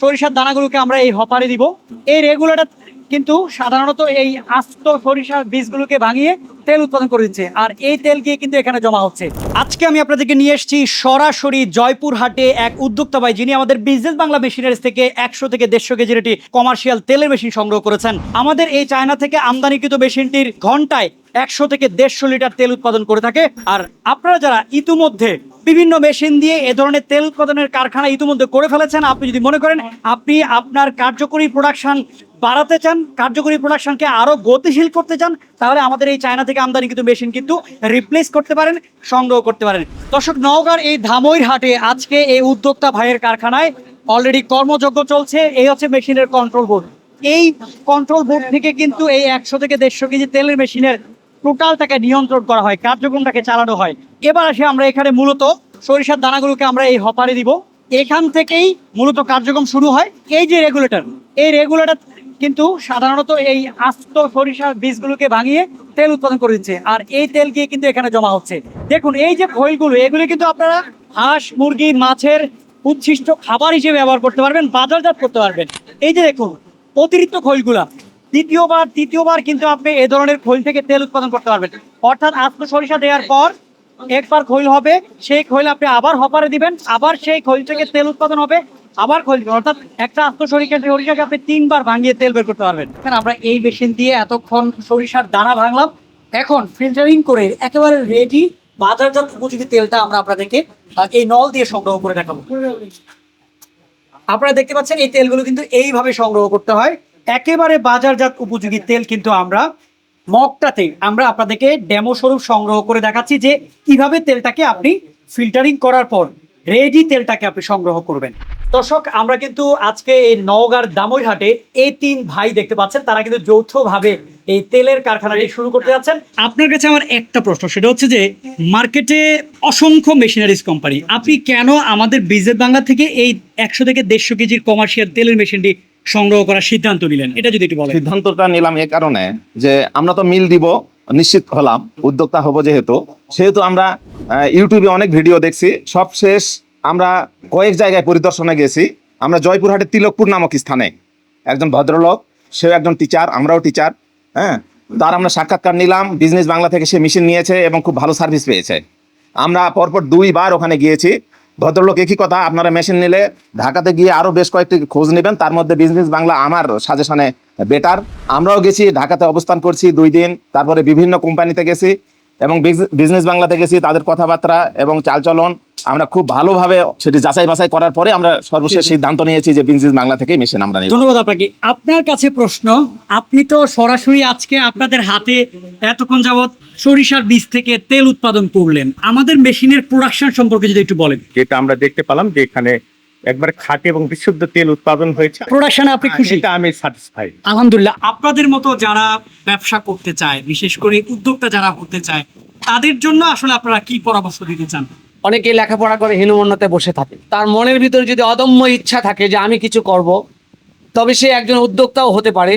সরিষার দানাগুলোকে আমরা এই হপারে দিব। এই রেগুলেটর কিন্তু সাধারণত এই আস্ত সরিষার বীজগুলোকে ভাঙিয়ে তেল উৎপাদন করে দিচ্ছে। আর এই তেল গিয়ে কিন্তু এখানে জমা হচ্ছে। আজকে আমি আপনাদেরকে নিয়ে এসেছি সরাসরি জয়পুর হাটে এক উদ্যোক্তা ভাই, যিনি আমাদের বিজনেস বাংলা মেশিনারিজ থেকে একশো থেকে দেড়শো কেজির একটি কমার্শিয়াল তেলের মেশিন সংগ্রহ করেছেন। আমাদের এই চায়না থেকে আমদানিকৃত মেশিনটির ঘন্টায় একশো থেকে দেড়শো লিটার তেল উৎপাদন করে থাকে। আর আপনারা যারা ইতিমধ্যে বিভিন্ন মেশিন দিয়ে এ ধরনের তেল উৎপাদনের কারখানা ইতিমধ্যে করে ফেলেছেন, আপনি যদি মনে করেন, আপনি আপনার কার্যকরী প্রোডাকশন বাড়াতে চান, কার্যকরী প্রোডাকশনকে আরও গতিশীল করতে চান, তাহলে আমাদের এই চায়না থেকে আমদানি কিন্তু মেশিন কিন্তু রিপ্লেস করতে পারেন, সংগ্রহ করতে পারেন। দর্শক, নওগাঁর এই ধামইর হাটে আজকে এই উদ্যোক্তা ভাইয়ের কারখানায় অলরেডি কর্মযজ্ঞ চলছে, এই হচ্ছে মেশিনের কন্ট্রোল বোর্ড এই কন্ট্রোল বোর্ড থেকে কিন্তু এই একশো থেকে দেড়শো কেজি তেলের মেশিনের টোটালটাকে নিয়ন্ত্রণ করা হয়, কার্যক্রমটাকে চালানো হয়। এবার আসে আমরা এখানে মূলত সরিষার দানাগুলোকে আমরা এই হপারে দিব। এখান থেকেই মূলত কার্যক্রম শুরু হয়। এই যে রেগুলেটর এই রেগুলেটর কিন্তু সাধারণত এই আস্ত সরিষার বীজগুলোকে ভাঙিয়ে তেল উৎপাদন করে দিচ্ছে। আর এই তেল গিয়ে কিন্তু এখানে জমা হচ্ছে। দেখুন, এই যে খৈলগুলো এগুলো কিন্তু আপনারা হাঁস, মুরগি, মাছের উচ্ছিষ্ট খাবার হিসেবে ব্যবহার করতে পারবেন, বাজারজাত করতে পারবেন। এই যে দেখুন, অতিরিক্ত খৈলগুলা দ্বিতীয়বার, তৃতীয়বার কিন্তু আপনি এ ধরনের খৈল থেকে তেল উৎপাদন করতে পারবেন। অর্থাৎ আস্ত সরিষা দেওয়ার পর একবার খৈল হবে, সেই খৈল আপনি আবার হপারে দিবেন, আবার সেই খৈল থেকে তেল উৎপাদন হবে আবার খৈল দিবেন। অর্থাৎ একটা আস্ত সরিষা সরিষাকে আপনি তিনবার ভাঙিয়ে তেল বের করতে পারবেন। আমরা এই মেশিন দিয়ে এতক্ষণ সরিষার দানা ভাঙলাম। এখন ফিল্টারিং করে একেবারে রেডি বাজারজাত উপযোগী তেলটা আমরা আপনাদেরকে এই নল দিয়ে সংগ্রহ করে দেখাবো। আপনারা দেখতে পাচ্ছেন, এই তেলগুলো কিন্তু এইভাবে সংগ্রহ করতে হয়। একেবারে বাজারজাত উপযোগী তেল কিন্তু আমরা মগটাতে, আমরা আপনাদেরকে ডেমো স্বরূপ সংগ্রহ করে দেখাচ্ছি যে কীভাবে তেলটাকে আপনি ফিল্টারিং করার পর রেডি তেলটাকে আপনি সংগ্রহ করবেন। দর্শক, আমরা কিন্তু আজকে এই নওগাঁর দামইরহাটে এই তিন ভাই দেখতে পাচ্ছেন। তারা কিন্তু যৌথভাবে এই তেলের কারখানাটি শুরু করতে যাচ্ছেন। আপনার কাছে আমার একটা প্রশ্ন, সেটা হচ্ছে যে মার্কেটে অসংখ্য মেশিনারিজ কোম্পানি আপনি কেন আমাদের বিজেপ বাংলা থেকে এই একশো থেকে দেড়শো কেজির কমার্শিয়াল তেলের মেশিনটি সংগ্রহ করার সিদ্ধান্ত নিলেন? এটা যদি একটু বলেন। সিদ্ধান্তটা নিলাম এ কারণে যে, আমরা তো মিল দিব, নিশ্চিত হলাম, উদ্যোক্তা হব যেহেতু। সেহেতু আমরা ইউটিউবে অনেক ভিডিও দেখছি। সব শেষ আমরা কয়েক জায়গায় পরিদর্শনে গেছি। আমরা জয়পুরহাটের তিলকপুর নামক স্থানে। একজন ভদ্রলোক, সেও একজন টিচার আমরাও টিচার হ্যাঁ? তার আমরা সাক্ষাৎকার নিলাম বিজনেস বাংলা থেকে সে মেশিন নিয়েছে এবং খুব ভালো সার্ভিস পেয়েছে। আমরা পরপর দুইবার ওখানে গিয়েছি। ভদ্রলোক একই কথা, আপনারা মেশিন নিলে ঢাকাতে গিয়ে আরও বেশ কয়েকটি খোঁজ নেবেন, তার মধ্যে বিজনেস বাংলা আমার সাজেশনে বেটার আমরাও গেছি, ঢাকাতে অবস্থান করছি দুই দিন, তারপরে বিভিন্ন কোম্পানিতে গেছি। এবং বিজনেস বাংলাতে গেছি তাদের কথাবার্তা এবং চালচলন আমরা খুব ভালোভাবে সেটি যাচাই বাছাই করার পরে আমরা সর্বশেষ সিদ্ধান্ত নিয়েছি যে বিজনেস বাংলা থেকে মেশিন আমরা নিব। ধন্যবাদ আপনাকে। আপনার কাছে প্রশ্ন আপনি তো সরাসরি আজকে আপনাদের হাতে এতক্ষণ যাবৎ সরিষার বীজ থেকে তেল উৎপাদন করলেন। আমাদের মেশিনের প্রোডাকশন সম্পর্কে যদি একটু বলেন। যেটা আমরা দেখতে পেলাম যে এখানে একবার খাঁটি এবং বিশুদ্ধ তেল উৎপাদন হয়েছে। প্রোডাকশনে আপনি খুশি? এটা আমি স্যাটিসফাইড আলহামদুলিল্লাহ। আপনাদের মতো যারা ব্যবসা করতে চায় বিশেষ করে উদ্যোক্তা যারা করতে চায় তাদের জন্য আসলে আপনারা কি পরামর্শ দিতে চান? অনেকে লেখাপড়া করে হীনমন্যতে বসে থাকে। তার মনের ভিতরে যদি অদম্য ইচ্ছা থাকে যে আমি কিছু করব তবে সে একজন উদ্যোক্তাও হতে পারে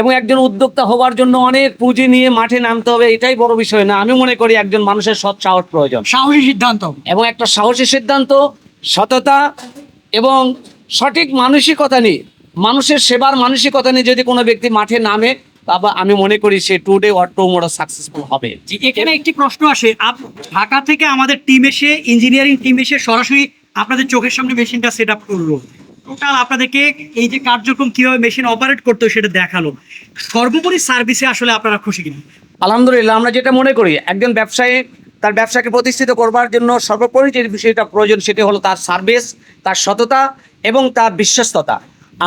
এবং একজন উদ্যোক্তা হওয়ার জন্য অনেক পুঁজি নিয়ে মাঠে নামতে হবে এটাই বড় বিষয় না। আমি মনে করি একজন মানুষের সৎ সাহস প্রয়োজন। সাহসী সিদ্ধান্ত। এবং একটা সাহসী সিদ্ধান্ত সততা এবং সঠিক মানসিকতা নিয়ে মানুষের সেবার মানসিকতা নিয়ে যদি কোনো ব্যক্তি মাঠে নামে তবে আমি মনে করি সে টুডে অর টুমোরো সাকসেসফুল হবে। এখানে একটি প্রশ্ন আসে। আপ- ঢাকা থেকে আমাদের টিম এসে ইঞ্জিনিয়ারিং টিম এসে সরাসরি আপনাদের চোখের সামনে মেশিনটা সেট আপ করল। টোটাল আপনাদেরকে এই যে কার্যক্রম কীভাবে মেশিন অপারেট করতে হয় সেটা দেখাল। সর্বোপরি সার্ভিসে আসলে আপনারা খুশি কিনা? আলহামদুলিল্লাহ আমরা যেটা মনে করি একজন ব্যবসায়ী তার ব্যবসাকে প্রতিষ্ঠিত করবার জন্য সর্বোপরি যে বিষয়টা প্রয়োজন সেটি হলো তার সার্ভিস তার সততা এবং তার বিশ্বস্ততা।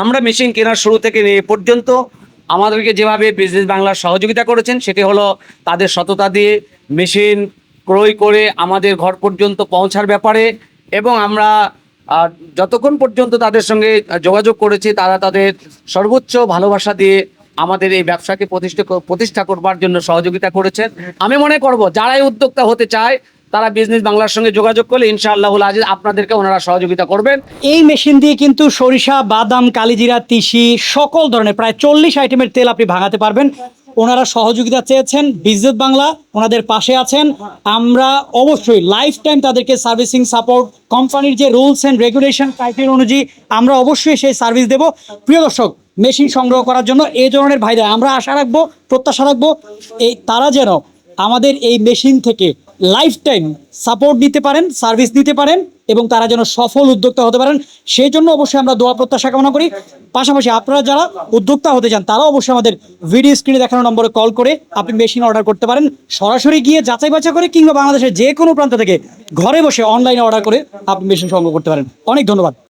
আমরা মেশিন কেনার শুরু থেকে এ পর্যন্ত আমাদেরকে যেভাবে বিজনেস বাংলার সহযোগিতা করেছেন, সেটি হলো তাদের সততা দিয়ে মেশিন ক্রয় করে আমাদের ঘর পর্যন্ত পৌঁছার ব্যাপারে এবং আমরা যতক্ষণ পর্যন্ত তাদের সঙ্গে যোগাযোগ করেছি, তারা তাদের সর্বোচ্চ ভালোবাসা দিয়ে আমাদের এই ব্যবসাকে প্রতিষ্ঠা প্রতিষ্ঠা করবার জন্য সহযোগিতা করেছেন। আমি মনে করব, যারাই উদ্যোক্তা হতে চায়, তারা বিজনেস বাংলার সঙ্গে যোগাযোগ করলে ইনশাআল্লাহ আজিজ আপনাদেরকে ওনারা সহযোগিতা করবেন। এই মেশিন দিয়ে কিন্তু সরিষা, বাদাম, কালিজিরা, তিসি, সকল ধরনের প্রায় চল্লিশ আইটেমের তেল আপনি ভাঙাতে পারবেন। ওনারা সহযোগিতা চেয়েছেন বিজনেস বাংলা ওনাদের পাশে আছেন। আমরা অবশ্যই লাইফ টাইম তাদেরকে সার্ভিসিং সাপোর্ট কোম্পানির যে রুলস অ্যান্ড রেগুলেশন ক্রাইটেরিয়া অনুযায়ী আমরা অবশ্যই সেই সার্ভিস দেব। প্রিয় দর্শক মেশিন সংগ্রহ করার জন্য এই ধরনের ভাইরা, আমরা আশা রাখব, প্রত্যাশা রাখব, এই তারা যেন আমাদের এই মেশিন থেকে লাইফ টাইম সাপোর্ট নিতে পারেন সার্ভিস দিতে পারেন, এবং তারা যেন সফল উদ্যোক্তা হতে পারেন, সেই জন্য অবশ্যই আমরা দোয়া প্রত্যাশা কামনা করি। পাশাপাশি আপনারা যারা উদ্যোক্তা হতে চান, তারাও অবশ্যই আমাদের ভিডিও স্ক্রিনে দেখানো নম্বরে কল করে আপনি মেশিন অর্ডার করতে পারেন। সরাসরি গিয়ে যাচাই বাছাই করে কিংবা বাংলাদেশের যে কোনো প্রান্ত থেকে ঘরে বসে অনলাইনে অর্ডার করে আপনি মেশিন সংগ্রহ করতে পারেন। অনেক ধন্যবাদ।